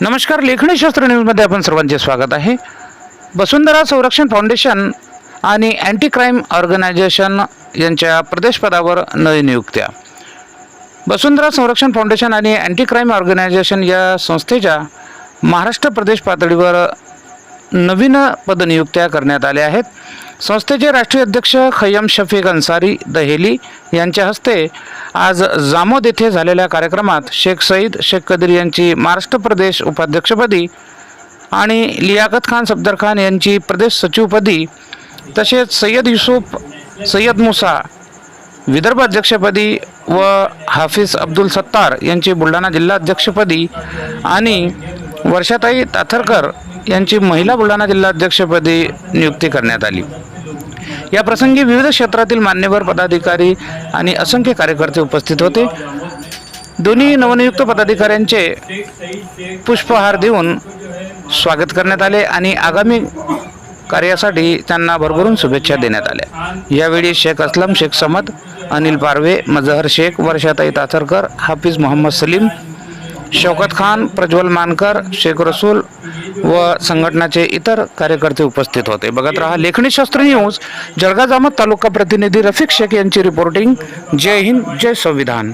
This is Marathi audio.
नमस्कार लेखणीशास्त्र न्यूजमध्ये आपण सर्वांचे स्वागत आहे. वसुंधरा संरक्षण फाउंडेशन आणि अँटी क्राईम ऑर्गनायझेशन यांच्या प्रदेशपदावर नवी नियुक्त्या. वसुंधरा संरक्षण फाउंडेशन आणि अँटी क्राईम ऑर्गनायझेशन या संस्थेच्या महाराष्ट्र प्रदेश पातळीवर नवीन पदनियुक्त्या करण्यात आल्या आहेत. संस्थेचे राष्ट्रीय अध्यक्ष खय्यम शफीक अन्सारी दहेली यांच्या हस्ते आज जामोद येथे झालेल्या कार्यक्रमात शेख सईद शेख कदीर यांची महाराष्ट्र प्रदेश उपाध्यक्षपदी आणि लियाकत खान सफदर खान यांची प्रदेश सचिवपदी तसेच सय्यद युसुफ सय्यद मुसा विदर्भ अध्यक्षपदी व हाफिज अब्दुल सत्तार यांची बुलढाणा जिल्हा अध्यक्षपदी आणि वर्षाताई ताथरकर यांची महिला बुलढाणा जिल्हाध्यक्षपदी नियुक्ती करण्यात आली. या प्रसंगी विविध क्षेत्रातील मान्यवर पदाधिकारी आणि असंख्य कार्यकर्ते उपस्थित होते. दोन्ही नवनियुक्त पदाधिकाऱ्यांचे पुष्पहार देऊन स्वागत करण्यात आले आणि आगामी कार्यासाठी त्यांना भरभरून शुभेच्छा देण्यात आल्या. यावेळी शेख असलम शेख समद अनिल पारवे मजहर शेख वर्षाताई ताथरकर हाफिज मोहम्मद सलीम शौकत खान प्रज्वल मानकर शेख रसूल व संघटनाचे इतर कार्यकर्ते उपस्थित होते. बघत रहा लेखणी शास्त्र न्यूज जळगाव जामत तालुका प्रतिनिधी रफिक शेख यांची रिपोर्टिंग जय हिंद जय संविधान.